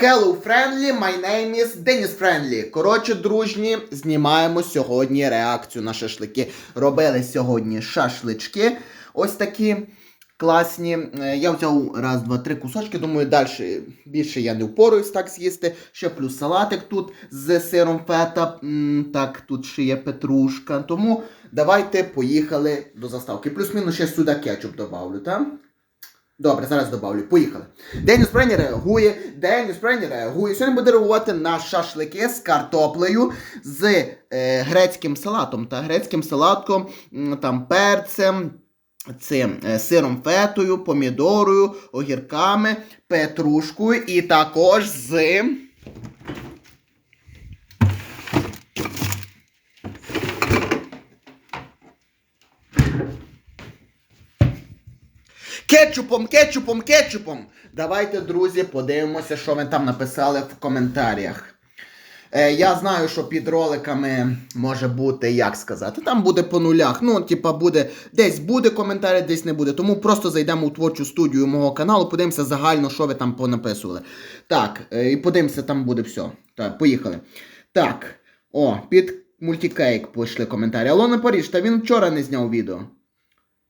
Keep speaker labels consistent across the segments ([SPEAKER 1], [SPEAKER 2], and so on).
[SPEAKER 1] Hello, friendly, my name is Dennis Friendly. Коротше, дружні, знімаємо сьогодні реакцію на шашлики. Робили сьогодні шашлички. Ось такі класні. Е, Я взяв раз, два, три кусочки. Думаю, далі більше я не впораюсь так з'їсти. Ще плюс салатик тут з сиром фета. Так, тут ще є петрушка. Тому давайте поїхали до заставки. Плюс-мінус ще сюди кетчуп добавлю, так? Добре, зараз добавлю. Поїхали. Деніс Прені реагує. Деніс Прені реагує. Сьогодні буде реагувати на шашлики з картоплею, з е, грецьким салатом та грецьким салатком, там перцем. Цим е, сиром фетою, помідорою, огірками, петрушкою і також з. Кетчупом, кетчупом, кетчупом. Давайте, друзі, подивимося, що ви там написали в коментарях. Е, я знаю, що під роликами може бути, як сказати, там буде по нулях. Ну, типа, буде десь буде коментарі, десь не буде. Тому просто зайдемо у творчу студію мого каналу, подивимося загально, що ви там понаписували. Так, е, і подивимося, там буде все. Так, поїхали. Так, о, під мультикейк пішли коментарі. Алона Паріж, та він вчора не зняв відео.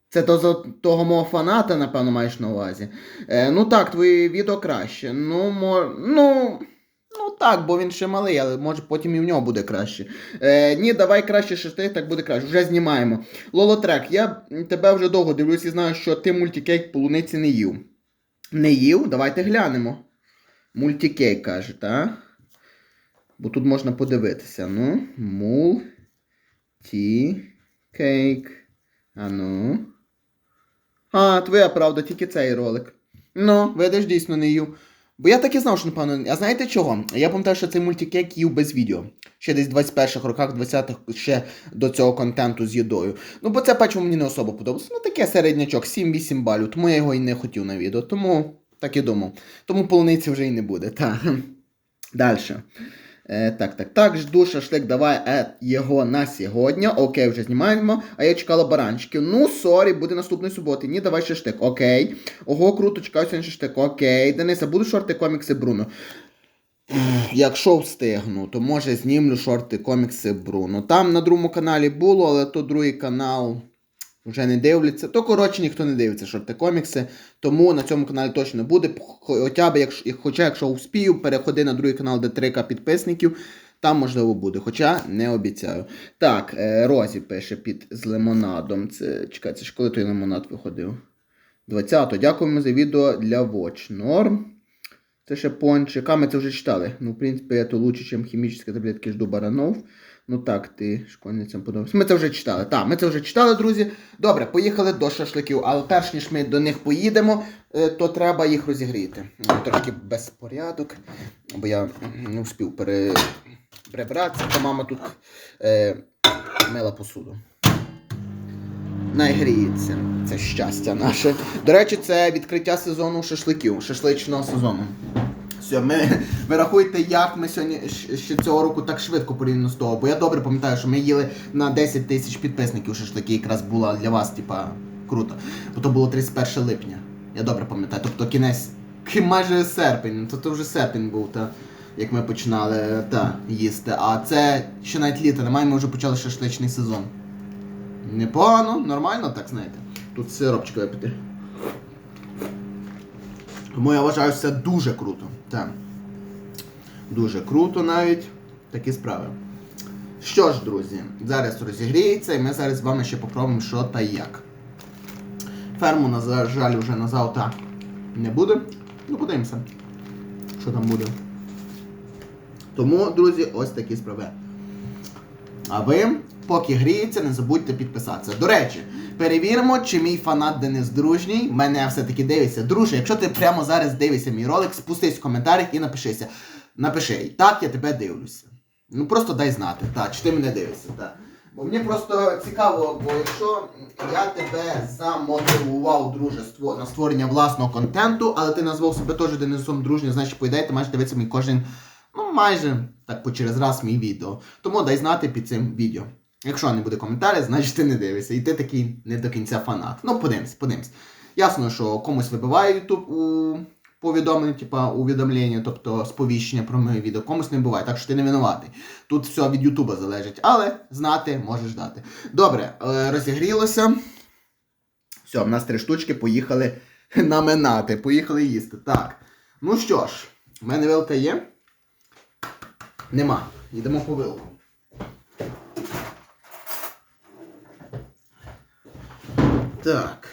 [SPEAKER 1] Це за того мого фаната, напевно, маєш на увазі. Е, ну так, твої відео краще. Ну, мо... ну. Ну так, бо він ще малий, але може потім і в нього буде краще. Е, ні, давай краще шести, так буде краще. Вже знімаємо. Лолотрек, я тебе вже довго дивлюсь і знаю, що ти мультикейк полуниці не їв. Не їв? Давайте глянемо. Мультикейк каже, так? Бо тут можна подивитися. Ну, мул. Ті. А. Твоя правда, тільки цей ролик. Ну, видиш, дійсно не їв. Бо я так і знав, що напевно. А знаєте чого? Я пам'ятаю, що цей мультикек їв без відео. Ще десь в 21-х роках, 20-х ще до цього контенту з їдою. Ну, бо це печиво мені не особо подобалося. Ну, таке середнячок, 7-8 балів, тому я його і не хотів на відео. Тому так і думав. Тому полуниці вже і не буде. Так. Далі. Е, так, так, так, жду шашлик, давай е, його на сьогодні. Окей, вже знімаємо. А я чекала баранчиків. Ну, сорі, буде наступної суботи. Ні, давай шашлик. Окей. Ого, круто, чекаю сьогодні шашлик. Окей. Дениса, буду шорти комікси Бруно. Якщо встигну, то може знімлю шорти комікси Бруно. Там на другому каналі було, але то другий канал вже не дивляться. То, коротше, ніхто не дивиться шорти комікси. Тому на цьому каналі точно буде. Хоча якщо, хоча, якщо успію, переходи на другий канал, де 3К підписників. Там можливо буде, хоча не обіцяю. Так, е, Розі пише під з лимонадом. Це чекай, це ж коли той лимонад виходив? 20-го. Дякуємо за відео для Watch. Норм. Це ще пончик. А ми це вже читали. Ну, в принципі, это лучше, ніж хімічні таблетки жду баранов. Ну так, ти школьницям подобається. Ми це вже читали. Так, ми це вже читали, друзі. Добре, поїхали до шашликів. Але перш ніж ми до них поїдемо, е, то треба їх розігріти. Ну, Трошки безпорядок, бо я не встиг пере... прибратися, то мама тут е, мила посуду. Найгріється. Це щастя наше. До речі, це відкриття сезону шашликів, шашличного сезону. Все, ми, ви рахуйте, як ми сьогодні ще цього року так швидко порівняно з того. Бо я добре пам'ятаю, що ми їли на 10 тисяч підписників шашлики, якраз була для вас, типа, круто. Бо то було 31 липня. Я добре пам'ятаю. Тобто кінець, майже серпень, то, то вже серпень був, та, як ми починали та, їсти. А це ще навіть літо немає, ми вже почали шашличний сезон. Непогано, нормально, так знаєте. Тут сиропчик випити. Тому я вважаю, що це дуже круто. Так. Дуже круто навіть. Такі справи. Що ж, друзі, зараз розігріється і ми зараз з вами ще попробуємо, що та як. Ферму, на жаль, вже на завтра не буде. Ну, подивимося, що там буде. Тому, друзі, ось такі справи. А ви, поки гріється, не забудьте підписатися. До речі, перевіримо, чи мій фанат Денис Дружній мене все-таки дивиться. Друже, якщо ти прямо зараз дивишся мій ролик, спустись в коментарях і напишися. Напиши, так, я тебе дивлюся. Ну просто дай знати, так, чи ти мене дивишся, так. Бо мені просто цікаво, бо якщо я тебе замотивував, дружество на створення власного контенту, але ти назвав себе теж Денисом Дружнім, значить, по ідеї, ти маєш дивитися мій кожен, ну майже так по через раз мій відео. Тому дай знати під цим відео. Якщо не буде коментаря, значить ти не дивишся. І ти такий не до кінця фанат. Ну, подивимось, подивимось. Ясно, що комусь вибиває YouTube у повідомлення, типа увідомлення, тобто сповіщення про моє відео. Комусь не буває, так що ти не винуватий. Тут все від Ютуба залежить, але знати можеш дати. Добре, е, розігрілося. Все, в нас три штучки, поїхали наминати, поїхали їсти. Так. Ну що ж, в мене вилка є. Нема. Йдемо по вилку. Так.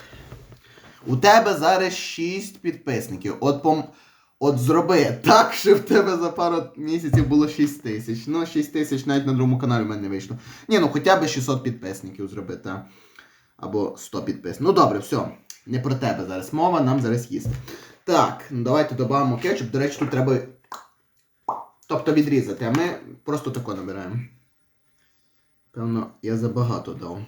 [SPEAKER 1] У тебе зараз 6 підписників. От пом... От зроби так, щоб в тебе за пару місяців було 6 тисяч. Ну, 6 тисяч навіть на другому каналі в мене не вийшло. Ні, ну хоча б 600 підписників зроби, так. Або 100 підписників. Ну добре, все. Не про тебе зараз мова, нам зараз їсти. Так, ну давайте додамо кетчуп. До речі, тут треба. Тобто відрізати, а ми просто тако набираємо. Певно, я забагато дав.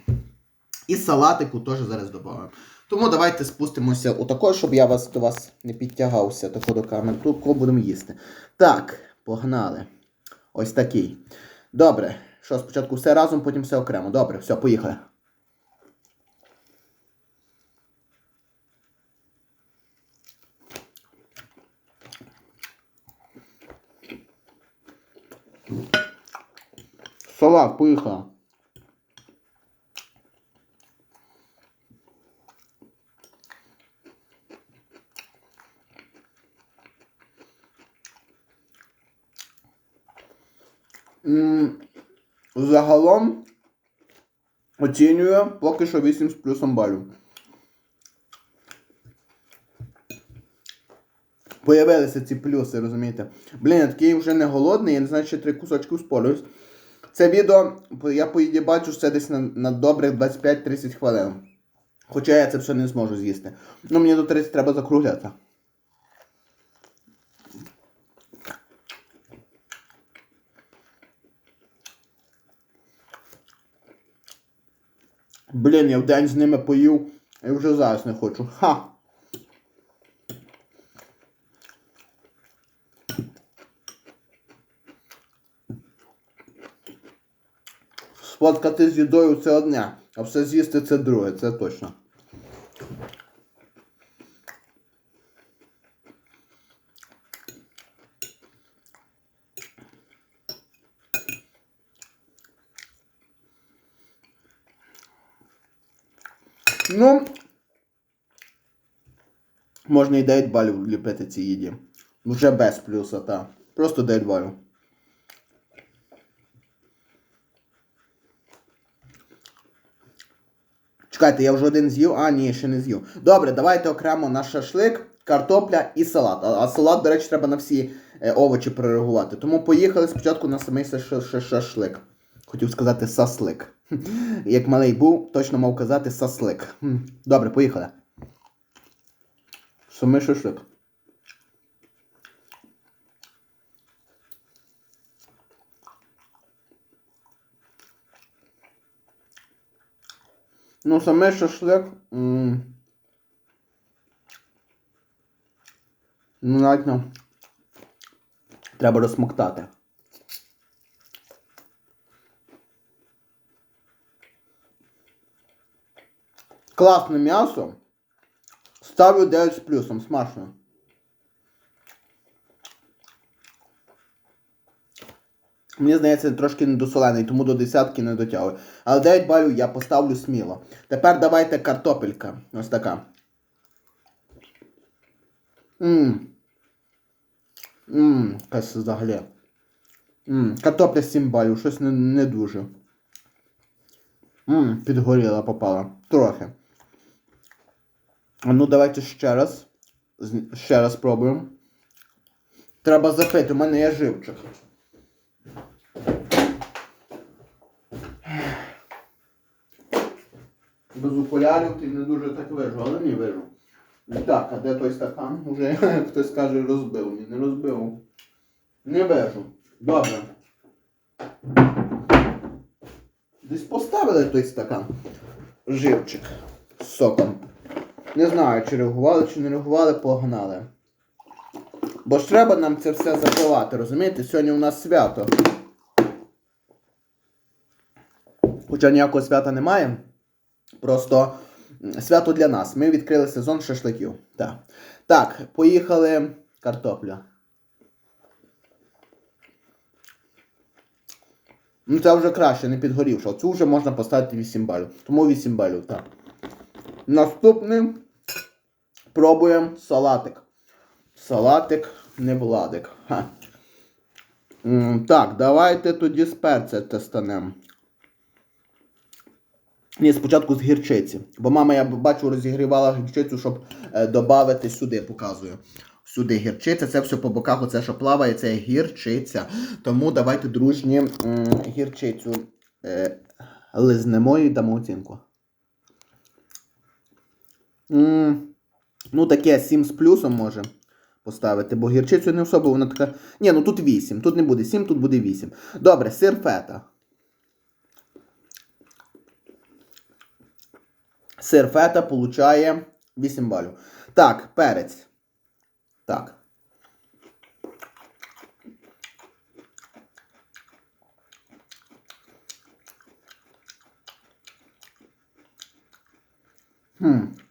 [SPEAKER 1] І салатику теж зараз додамо. Тому давайте спустимося у тако, щоб я вас до вас не підтягався тако до камери. Тут кого будемо їсти. Так, погнали. Ось такий. Добре. Що, спочатку все разом, потім все окремо. Добре, все, поїхали. Салат, поїхали. Загалом оцінюю поки що 8 з плюсом балів. Появилися ці плюси, розумієте? Блін, я такий вже не голодний, я не знаю, ще три кусочки спорюсь. Це відео, я по їді бачу, це десь на, на добрих 25-30 хвилин. Хоча я це все не зможу з'їсти. Ну мені до 30 треба закругляти. Блін, я в день з ними поїв і вже зараз не хочу. Ха! Сфоткати з їдою це одне, а все з'їсти це друге, це точно. Ну, можна і 9 балів ліпити цій їді. Вже без плюса, так. Просто 9 балів. Чекайте, я вже один з'їв, а ні, ще не з'їв. Добре, давайте окремо на шашлик, картопля і салат. А, а салат, до речі, треба на всі е, овочі перереагувати. Тому поїхали спочатку на самий ша- ша- ша- шашлик. Хотів сказати саслик. Як малий був, точно мав казати саслик. Добре, поїхали. Самий шашлик. Ну, саме шашлик. Ну, навіть не. Треба розсмоктати. Класне м'ясо. Ставлю 9 з плюсом, смачно. Мені здається, трошки недосолений, тому до десятки не дотягую. Але 9 балів я поставлю сміло. Тепер давайте картопелька. Ось така. Ммм. Ммм, якась взагалі. Ммм, картопля 7 балів, щось не, не дуже. Ммм, підгоріла попала. Трохи. Ну давайте ще раз. Ще раз спробуємо. Треба запити, у мене є живчик. Без окулярів ти не дуже так вижу, але не вижу. Так, а де той стакан? Уже хтось каже розбив. Ні, не розбив. Не вижу. Добре. Десь поставили той стакан. Живчик з соком. Не знаю, чи реагували, чи не реагували, погнали. Бо ж треба нам це все запивати, розумієте? Сьогодні у нас свято. Хоча ніякого свята немає. Просто свято для нас. Ми відкрили сезон шашликів. Так. Так, поїхали картопля. Ну, це вже краще, не підгорівша. Цю вже можна поставити 8 балів. Тому 8 балів, так. Наступний пробуємо салатик. Салатик не владик. Ха. Так, давайте тоді з перця тестанемо. Ні, спочатку з гірчиці. Бо мама, я бачу, розігрівала гірчицю, щоб е, додати сюди, показую. Сюди гірчиця, це все по боках, оце що плаває, це гірчиця. Тому давайте дружні гірчицю е, лизнемо і дамо оцінку. М, ну, таке 7 з плюсом може поставити, бо гірчицю не особо вона така. Ні, ну тут 8. Тут не буде 7, тут буде 8. Добре, сир фета. Сир фета получає 8 балів. Так, перець. Так. Хм.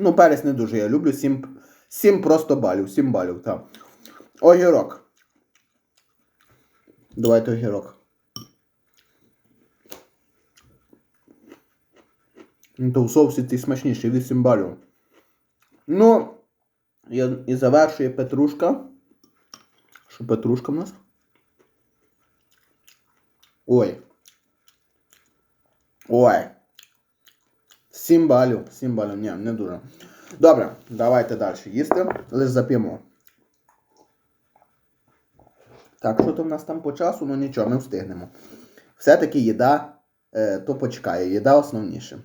[SPEAKER 1] Ну, перець не дуже я люблю. 7, 7 просто балів. 7 балів, так. Огірок. Давайте огірок. Ну, то в соусі цей смачніший, 8 балів. Ну, і завершує петрушка. Що петрушка в нас? Ой. Ой. 7 балів. 7 балів, ні, не дуже. Добре, давайте далі їсти. Лише зап'ємо. Так, що то в нас там по часу? Ну нічого, ми встигнемо. Все-таки їда, е, то почекає, їда основніше.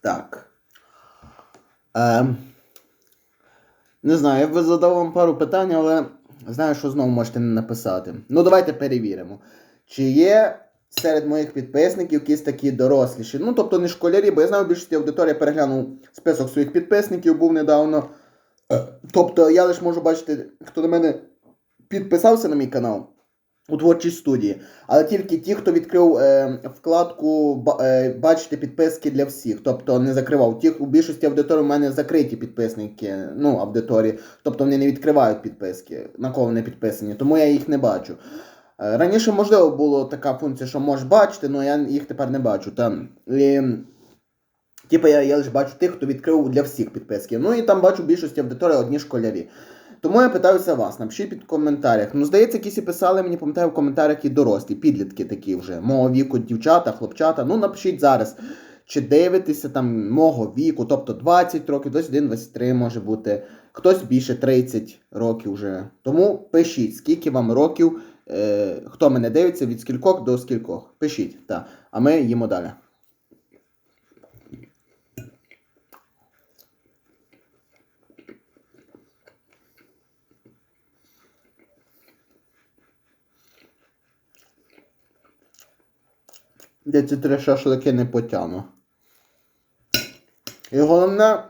[SPEAKER 1] Так. Ем, не знаю, я б задав вам пару питань, але знаю, що знову можете не написати. Ну, давайте перевіримо. Чи є серед моїх підписників якісь такі доросліші? Ну, тобто не школярі, бо я знаю, в більшості аудиторії переглянув список своїх підписників, був недавно. Е, Тобто я лише можу бачити, хто до мене підписався на мій канал у творчій студії, але тільки ті, хто відкрив е, вкладку е, бачити підписки для всіх, тобто не закривав. Ті, у більшості аудиторії у мене закриті підписники, ну, аудиторії, тобто вони не відкривають підписки, на кого вони підписані, тому я їх не бачу. Е, Раніше, можливо, була така функція, що можеш бачити, але я їх тепер не бачу. Там. І, Типу я, я лише бачу тих, хто відкрив для всіх підписки. Ну і там бачу більшості аудиторії одні школярі. Тому я питаюся вас, напишіть під коментарях. Ну, здається, якісь писали мені, пам'ятаю, в коментарях і дорослі, підлітки такі вже, мого віку, дівчата, хлопчата. Ну, напишіть зараз, чи дивитеся там мого віку, тобто 20 років, 21, 23 може бути, хтось більше 30 років вже. Тому пишіть, скільки вам років, е, хто мене дивиться, від скількох до скількох. Пишіть, так. А ми їмо далі. Я ці три шашлики не потягну. І головне,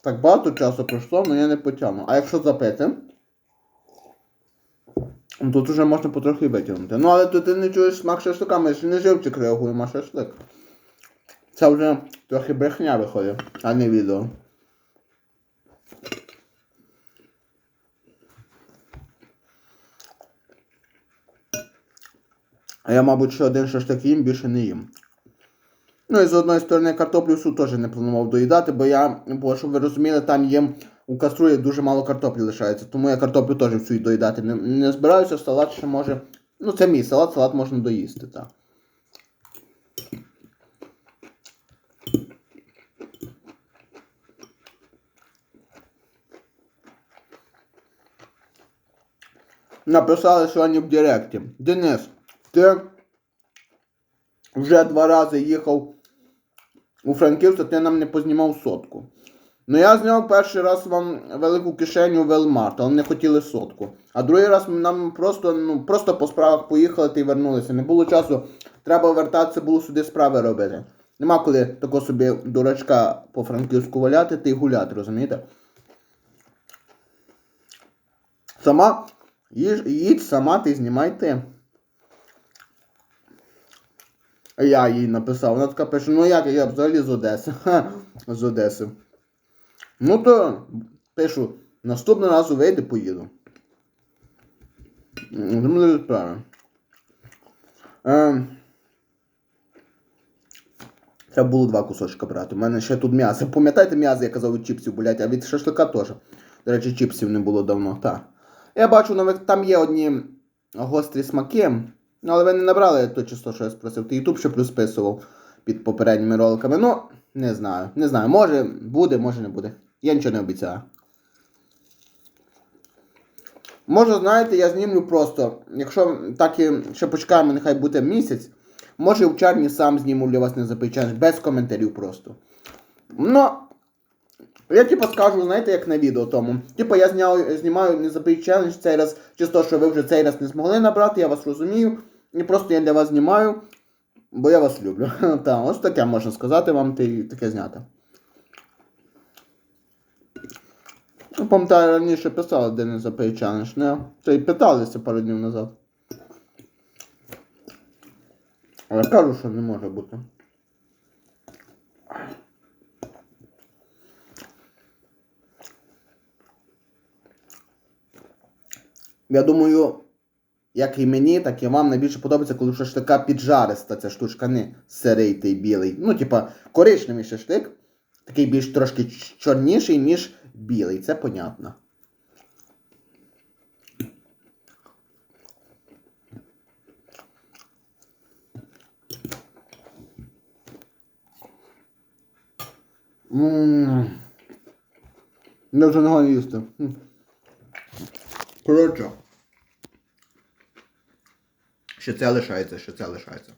[SPEAKER 1] так багато часу пройшло, але я не потягну. А якщо запити, тут вже можна потрохи витягнути. Ну але тут ти не чуєш смак шашлика, ми ж не живчик реагуємо, а шашлик. Це вже трохи брехня виходить, а не відео. А я, мабуть, ще один шашлик їм, більше не їм. Ну і з одної сторони картоплю всю теж не планував доїдати, бо я, бо щоб ви розуміли, там є у каструлі дуже мало картоплі лишається, тому я картоплю теж всю доїдати не, не збираюся, салат ще може. Ну це мій салат, салат можна доїсти, так. Написали сьогодні в Директі. Денис, ти вже два рази їхав у Франківськ, а ти нам не познімав сотку. Ну я зняв перший раз вам велику кишеню Велмарт, але не хотіли сотку. А другий раз нам просто ну, просто по справах поїхали та й вернулися. Не було часу, треба вертатися, було сюди справи робити. Нема коли тако собі дурачка по франківську валяти та й гуляти, розумієте? Сама їж, їдь сама, ти знімай ти. А я їй написав. Вона така пише, ну як я взагалі з Одеси. З Одеси. Ну то пишу, наступного разу вийде, поїду. Тому не. Ем, Треба було два кусочка брати. У мене ще тут м'ясо. Пам'ятаєте м'ясо, я казав від чіпсів, блядь, а від шашлика теж. До речі, чіпсів не було давно, так. Я бачу, там є одні гострі смаки, але ви не набрали то число, що я спросив. Ти Ютуб ще плюс під попередніми роликами. Ну, не знаю. Не знаю. Може буде, може не буде. Я нічого не обіцяю. Може, знаєте, я знімлю просто, якщо так і ще почекаємо, нехай буде місяць, може в червні сам зніму для вас не запечеш, без коментарів просто. Ну, я типу скажу, знаєте, як на відео тому. Типу я зняв, знімаю не забий челендж цей раз, чисто, що ви вже цей раз не змогли набрати, я вас розумію. І просто я для вас знімаю, бо я вас люблю. Так, ось таке можна сказати вам, таке зняти. Ну, пам'ятаю, раніше писали, де не запий не? Це і питалися пару днів назад. Але кажу, що не може бути. Я думаю, як і мені, так і вам найбільше подобається, коли така піджариста ця штучка, не сирий той білий. Ну, типа, коричневий шашлик, такий більш трошки чорніший, ніж білий, це понятно. Ммм. Не вже не їсти. Коротше. Ще це лишається, ще це лишається.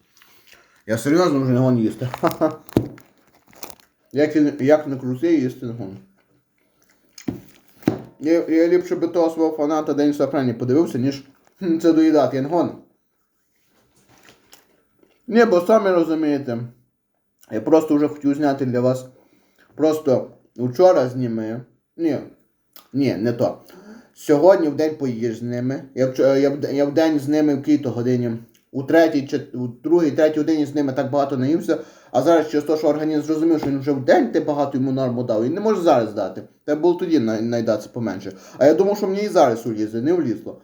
[SPEAKER 1] Я серйозно вже не гоню їсти. Як, як не крути, їсти не гоню. Я, ліпше би того свого фаната День Сафрані подивився, ніж це доїдати, я не гоню. Ні, бо самі розумієте. Я просто вже хотів зняти для вас. Просто вчора зніми. Ні, ні, не то. Сьогодні в день поїж з ними. Я, я, я в день з ними в кій-то годині. У третій, чи у другій, третій годині з ними так багато наївся, а зараз через те, що організм зрозумів, що він вже в день ти багато йому норму дав, він не може зараз дати. Треба було тоді найдатися поменше. А я думав, що мені і зараз улізе, не влізло.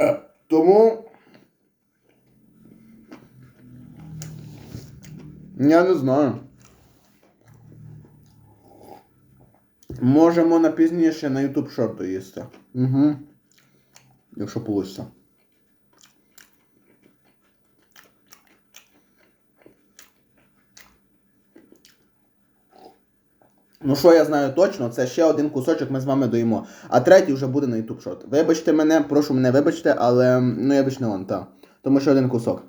[SPEAKER 1] Е, Тому. Я не знаю. Можемо на пізніше на YouTube шорту їсти. Угу. Якщо вийде. Ну, що я знаю точно, це ще один кусочок ми з вами доїмо. А третій вже буде на YouTube шот. Вибачте мене, прошу мене вибачте, але ну я не он, так. Тому що один кусок.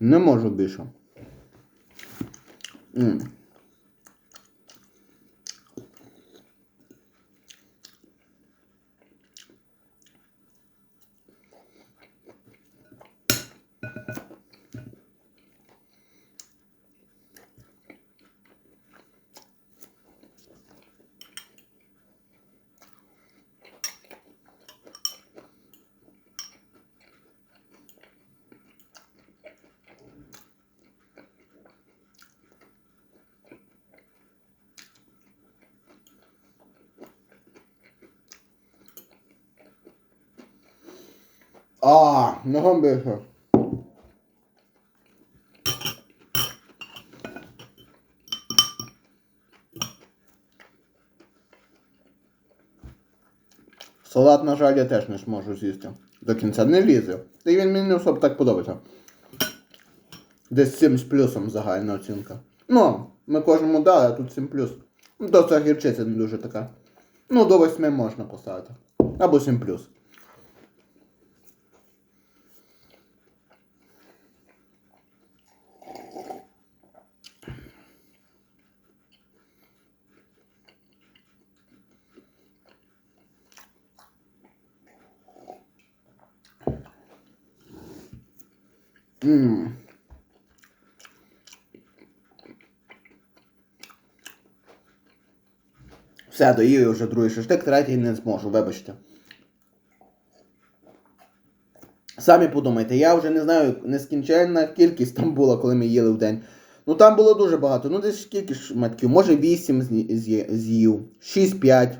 [SPEAKER 1] Не можу більше. М. А, ногом більше. Салат, на жаль, я теж не зможу з'їсти. До кінця не лізе. Та й він мені не особо так подобається. Десь 7 з плюсом загальна оцінка. Ну, ми кожному дали, а тут 7 плюс. Ну, то це гірчиця не дуже така. Ну, до 8 можна поставити. Або 7 плюс. Все, доїв я вже другий шашлик, третій не зможу, вибачте. Самі подумайте, я вже не знаю, нескінченна кількість там була, коли ми їли в день. Ну там було дуже багато. Ну десь скільки ж матків? Може 8 з'ї- з'ї- з'їв, 6, 5,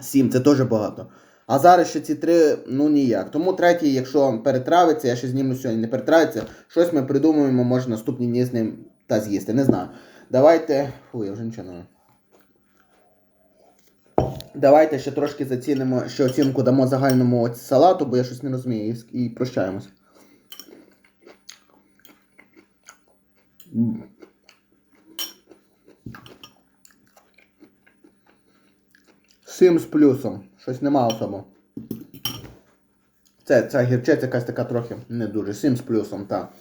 [SPEAKER 1] 7, це теж багато. А зараз ще ці три, ну ніяк. Тому третій, якщо перетравиться, я ще зніму сьогодні, не перетравиться, щось ми придумаємо, може наступні дні з ним та з'їсти. Не знаю. Давайте. Фу, я вже нічого не. Давайте ще трошки зацінимо, ще оцінку дамо загальному салату, бо я щось не розумію, і прощаємось. М. З плюсом. Щось нема особо. Це, ця гірчиця якась така трохи не дуже. Сім з плюсом, так.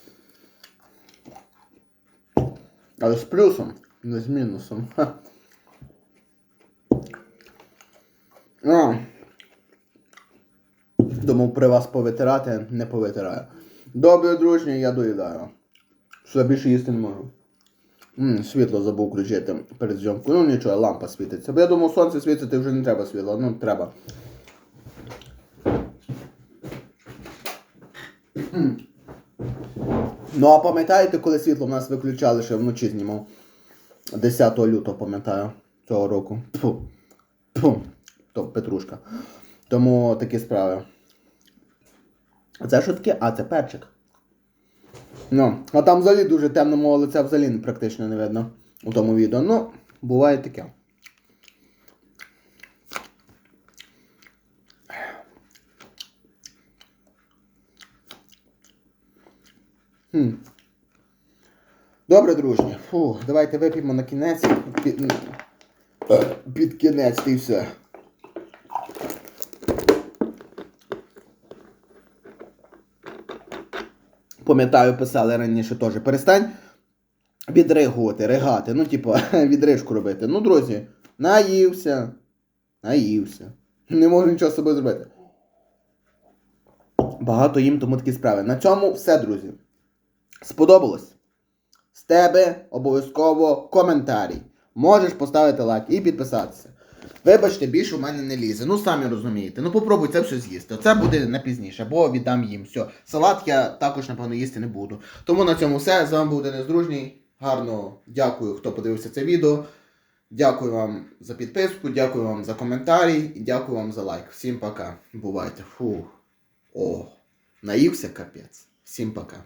[SPEAKER 1] Але з плюсом, не з мінусом. Ха. А. Думав при вас повитирати, не повитираю. Добре, дружні, я доїдаю. Все більше їсти не можу. Світло забув включити перед зйомкою. Ну нічого, лампа світиться. Бо я думав, сонце світити вже не треба світло. Ну, треба. Ну, а пам'ятаєте, коли світло в нас виключали, ще вночі знімав? 10 лютого, пам'ятаю, цього року. Тьфу. Тьфу. То петрушка. Тому такі справи. Це що таке? А, це перчик. Ну, а там взагалі дуже темно мого лиця взагалі практично не видно у тому відео. Ну, буває таке. Хм. Добре, дружні. Фу, давайте вип'ємо на кінець. Під, під кінець і все. Пам'ятаю, писали раніше теж. Перестань відригувати, ригати. Ну, типу, відрижку робити. Ну, друзі, наївся. Наївся. Не можу нічого з собою зробити. Багато їм тому такі справи. На цьому все, друзі. Сподобалось? З тебе обов'язково коментарій. Можеш поставити лайк і підписатися. Вибачте, більше у мене не лізе. Ну самі розумієте. Ну попробуй це все з'їсти. Це буде на пізніше, або віддам їм. Все. Салат я також, напевно, їсти не буду. Тому на цьому все. З вами був Денис Дружній. Гарно дякую, хто подивився це відео. Дякую вам за підписку, дякую вам за коментарі і дякую вам за лайк. Всім пока. Бувайте. Фу. О, наївся капець. Всім пока.